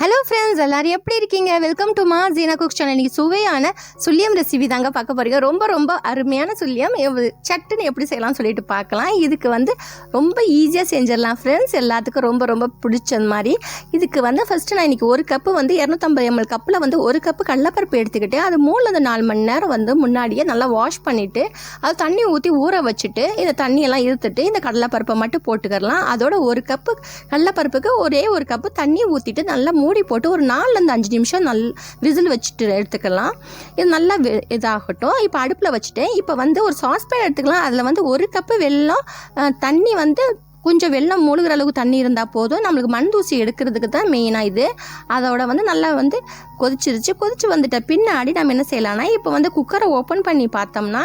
Hello friends எல்லாரும் எப்படி இருக்கீங்க? வெல்கம் டு மா ஜீனா குக் சேனல் இன்னைக்கு சுவையான சுல்லியம் ரெசிபி தாங்க பார்க்க போறீங்க. ரொம்ப ரொம்ப அருமையான சுல்லியம் சட்டுன்னு எப்படி செய்யலாம்னு சொல்லிட்டு பார்க்கலாம். இதுக்கு வந்து ரொம்ப ஈஸியாக செஞ்சிடலாம் ஃப்ரெண்ட்ஸ் எல்லாத்துக்கும் ரொம்ப ரொம்ப பிடிச்சது மாதிரி. இதுக்கு வந்து ஃபஸ்ட்டு நான் இன்னைக்கு ஒரு கப்பு வந்து இரநூத்தம்பது எம்எல் கப்பில் வந்து ஒரு கப்பு கடலப்பருப்பு எடுத்துக்கிட்டு அது மூணுலேருந்து நாலு மணி நேரம் வந்து முன்னாடியே நல்லா வாஷ் பண்ணிவிட்டு அது தண்ணி ஊற்றி ஊற வச்சுட்டு இந்த தண்ணியெல்லாம் இருத்துட்டு இந்த கடலைப்பருப்பை மட்டும் போட்டுக்கிறலாம். அதோட ஒரு கப்பு கடலைப்பருப்புக்கு ஒரே ஒரு கப்பு தண்ணி ஊற்றிட்டு நல்லா மூடி போட்டு ஒரு நாலுலேருந்து அஞ்சு நிமிஷம் நல் விசில் வச்சுட்டு எடுத்துக்கலாம். இது நல்லா வெ- இதாகட்டும். இப்போ அடுப்பில் வச்சுட்டேன். இப்போ வந்து ஒரு சாஸ்பேன் எடுத்துக்கலாம். அதில் வந்து ஒரு கப்பு வெள்ளம் தண்ணி வந்து கொஞ்சம் வெள்ளம் மூழ்கிற அளவுக்கு தண்ணி இருந்தால் போதும். நம்மளுக்கு மண் தூசி எடுக்கிறதுக்கு தான் மெயினாக இது. அதோட வந்து நல்லா வந்து கொதிச்சிருச்சு. கொதிச்சு வந்துட்ட பின்னாடி நம்ம என்ன செய்யலாம்னா இப்போ வந்து குக்கரை ஓப்பன் பண்ணி பார்த்தோம்னா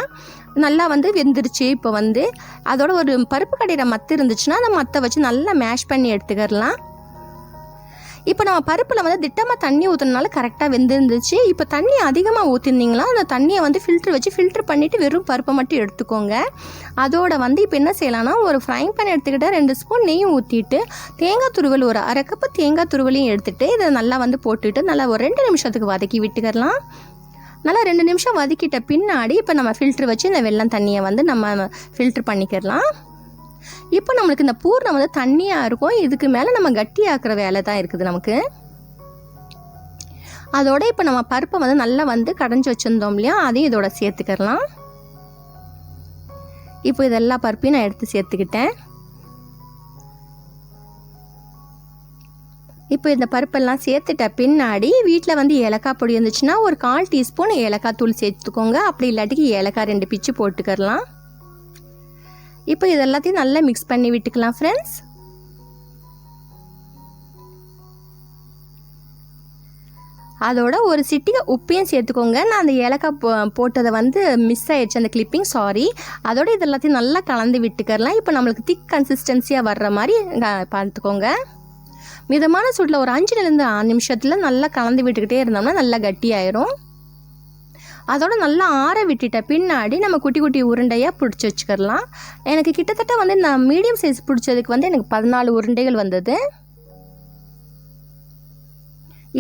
நல்லா வந்து வெந்துருச்சு. இப்போ வந்து அதோட ஒரு பருப்பு கடையிற மத்து இருந்துச்சுன்னா அந்த மத்தை வச்சு நல்லா மேஷ் பண்ணி எடுத்துக்கிடலாம் இப்போ நம்ம பருப்பில் வந்து திட்டமாக தண்ணி ஊற்றுறதுனால கரெக்டாக வெந்திருந்துச்சு. இப்போ தண்ணி அதிகமாக ஊற்றிருந்தீங்களா அந்த தண்ணியை வந்து ஃபில்ட்ரு வச்சு ஃபில்ட்ரு பண்ணிவிட்டு வெறும் பருப்பை மட்டும் எடுத்துக்கோங்க. அதோட வந்து இப்போ என்ன செய்யலாம்னா ஒரு ஃப்ரைங் பேன் எடுத்துக்கிட்டு ரெண்டு ஸ்பூன் நெய்யும் ஊற்றிட்டு தேங்காய் துருவல் ஒரு அரை கப்பு தேங்காய் துருவலையும் எடுத்துகிட்டு இதை நல்லா வந்து போட்டுட்டு நல்லா ஒரு ரெண்டு நிமிஷத்துக்கு வதக்கி விட்டுக்கலாம் நல்லா ரெண்டு நிமிஷம் வதக்கிட்ட பின்னாடி இப்போ நம்ம ஃபில்ட்ரு வச்சு இந்த வெள்ளம் தண்ணியை வந்து நம்ம ஃபில்ட்ரு பண்ணிக்கிடலாம் இப்போ நம்மளுக்கு இந்த பூர்ணம் வந்து தண்ணியாக இருக்கும். இதுக்கு மேலே நம்ம கட்டியாக்குற வேலை தான் இருக்குது நமக்கு. அதோட இப்போ நம்ம பருப்பை வந்து நல்லா வந்து கடைஞ்சி வச்சுருந்தோம் இல்லையா? அதையும் இதோட சேர்த்துக்கலாம். இப்போ இதெல்லா பருப்பையும் நான் எடுத்து சேர்த்துக்கிட்டேன். இப்போ இந்த பருப்பெல்லாம் சேர்த்துட்ட பின்னாடி வீட்டில் வந்து ஏலக்காய் பொடி இருந்துச்சுன்னா ஒரு கால் டீஸ்பூன் ஏலக்காய் தூள் சேர்த்துக்கோங்க. அப்படி இல்லாட்டிக்கு ஏலக்காய் ரெண்டு பிச்சு போட்டுக்கிறலாம். இப்போ இது எல்லாத்தையும் நல்லா மிக்ஸ் பண்ணி விட்டுக்கலாம் ஃப்ரெண்ட்ஸ் அதோட ஒரு சிட்டிகை உப்பையும் சேர்த்துக்கோங்க. நான் அந்த ஏலக்காய் போ போட்டதை வந்து மிஸ் ஆயிடுச்சு அந்த கிளிப்பிங் சாரி அதோட இது எல்லாத்தையும் நல்லா கலந்து விட்டுக்கறலாம். இப்போ நம்மளுக்கு திக் கன்சிஸ்டன்சியாக வர்ற மாதிரி பார்த்துக்கோங்க. மிதமான சூட்டில் ஒரு அஞ்சுலேருந்து ஆறு நிமிஷத்தில் நல்லா கலந்து விட்டுக்கிட்டே இருந்தோம்னா நல்லா கட்டியாயிரும். அதோட நல்லா ஆற விட்டுட்ட பின்னாடி நம்ம குட்டி குட்டி உருண்டையாக பிடிச்சி வச்சுக்கலாம் எனக்கு கிட்டத்தட்ட வந்து நான் மீடியம் சைஸ் பிடிச்சதுக்கு வந்து எனக்கு பதினாலு உருண்டைகள் வந்தது.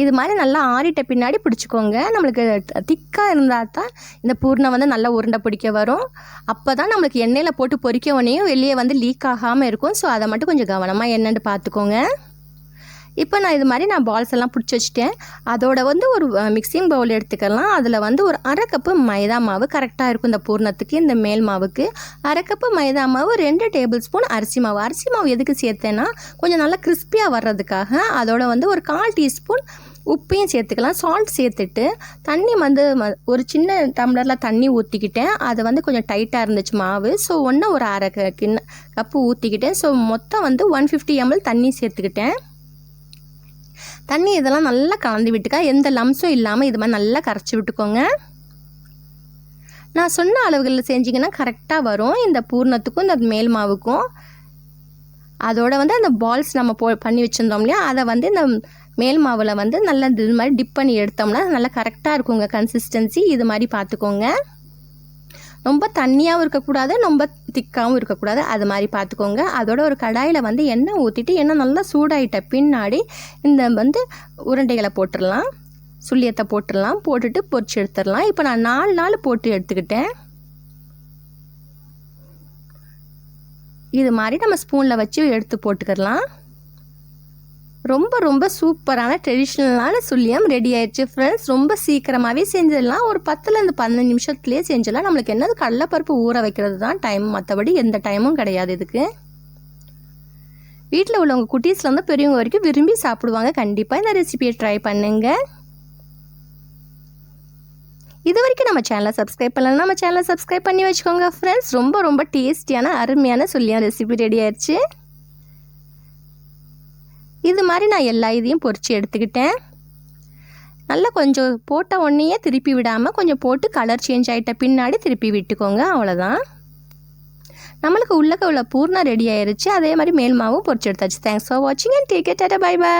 இது மாதிரி நல்லா ஆறிட்ட பின்னாடி பிடிச்சிக்கோங்க. நம்மளுக்கு திக்காக இருந்தால் தான் இந்த பூர்ணம் வந்து நல்லா உருண்டை பிடிக்க வரும். அப்போ தான் நம்மளுக்கு எண்ணெயில் போட்டு பொறிக்க உடனேயும் வெளியே வந்து லீக் ஆகாமல் இருக்கும். ஸோ அதை மட்டும் கொஞ்சம் கவனமாக என்னென்னு பார்த்துக்கோங்க. இப்போ நான் இது மாதிரி நான் பால்ஸ் எல்லாம் பிடிச்சி வச்சுட்டேன். அதோட வந்து ஒரு மிக்சிங் பவுல் எடுத்துக்கலாம். அதில் வந்து ஒரு அரை கப்பு மைதா மாவு கரெக்டாக இருக்கும் இந்த பூர்ணத்துக்கு இந்த மேல் மாவுக்கு. அரை கப்பு மைதா மாவு ரெண்டு டேபிள் ஸ்பூன் அரிசி மாவு. அரிசி மாவு எதுக்கு சேர்த்தேன்னா கொஞ்சம் நல்லா கிறிஸ்பியாக வர்றதுக்காக அதோட வந்து ஒரு கால் டீஸ்பூன் உப்பையும் சேர்த்துக்கலாம். சால்ட் சேர்த்துட்டு தண்ணி வந்து ம- ஒரு சின்ன டம்ளரில் தண்ணி ஊற்றிக்கிட்டேன் அது வந்து கொஞ்சம் டைட்டாக இருந்துச்சு மாவு. ஸோ ஒன்று ஒரு அரை க- கிண்ண கப்பு ஊற்றிக்கிட்டேன் ஸோ மொத்தம் வந்து ஒன் ஃபிஃப்டி எம்எல் தண்ணி சேர்த்துக்கிட்டேன். தண்ணி இதெல்லாம் நல்லா கலந்து விட்டுக்கா. எந்த லம்ஸும் இல்லாமல் இது மாதிரி நல்லா கரைச்சி விட்டுக்கோங்க. நான் சொன்ன அளவுகளில் செஞ்சிங்கன்னா கரெக்டாக வரும். இந்த பூர்ணத்துக்கும் இந்த மேல் மாவுக்கும். அதோட வந்து அந்த பால்ஸ் நம்ம போ பண்ணி வச்சுருந்தோம் இல்லையா? அதை வந்து இந்த மேல் மாவில் வந்து நல்லா இது மாதிரி டிப் பண்ணி எடுத்தோம்னா நல்லா கரெக்டாக இருக்குங்க. கன்சிஸ்டன்சி இது மாதிரி பார்த்துக்கோங்க. ரொம்ப தண்ணியாகவும் இருக்கக்கூடாது ரொம்ப திக்காகவும் இருக்கக்கூடாது. அது மாதிரி பார்த்துக்கோங்க. அதோட ஒரு கடாயில் வந்து எண்ணெய் ஊற்றிட்டு எண்ணெய் நல்லா சூடாயிட்ட பின்னாடி இந்த வந்து உருண்டைகளை போட்டுடலாம். சுள்ளியத்தை போட்டுடலாம். போட்டுட்டு பொரிச்சு எடுத்துடலாம். இப்போ நான் நாலு நாள் போட்டு எடுத்துக்கிட்டேன். இது மாதிரி நம்ம ஸ்பூனில் வச்சு எடுத்து போட்டுக்கிடலாம். ரொம்ப ரொம்ப சூப்பரான ட்ரெடிஷ்னலான சுள்ளியம் ரெடி ஆயிடுச்சு ஃப்ரெண்ட்ஸ் ரொம்ப சீக்கிரமாகவே செஞ்சிடலாம். ஒரு பத்துலேருந்து பதினஞ்சு நிமிஷத்துலேயே செஞ்சிடலாம். நம்மளுக்கு என்னது? கடலைப்பருப்பு ஊற வைக்கிறது தான் டைம் மற்றபடி எந்த டைமும் கிடையாது இதுக்கு. வீட்டில் உள்ளவங்க குட்டீஸ்லேருந்து பெரியவங்க வரைக்கும் விரும்பி சாப்பிடுவாங்க. கண்டிப்பாக இந்த ரெசிபியை ட்ரை பண்ணுங்க. இது வரைக்கும் நம்ம சேனலை சப்ஸ்கிரைப் பண்ணலாம் நம்ம சேனலை சப்ஸ்கிரைப் பண்ணி வச்சுக்கோங்க ஃப்ரெண்ட்ஸ் ரொம்ப ரொம்ப டேஸ்டியான அருமையான சொல்லியான ரெசிபி ரெடி ஆயிடுச்சு. இது மாதிரி நான் எல்லா இதையும் பொறிச்சு எடுத்துக்கிட்டேன். நல்லா கொஞ்சம் போட்ட உடனேயே திருப்பி விடாமல் கொஞ்சம் போட்டு கலர் சேஞ்ச் ஆகிட்ட பின்னாடி திருப்பி விட்டுக்கோங்க அவ்வளோதான் நம்மளுக்கு உள்ளக்க உள்ள பூர்ணம் ரெடி ஆயிருச்சு. அதே மாதிரி மேல் மாவும் பொரிச்சு எடுத்தாச்சு. தேங்க்ஸ் ஃபார் வாட்சிங் அண்ட் டேக் கேட்டாட்டா பை பை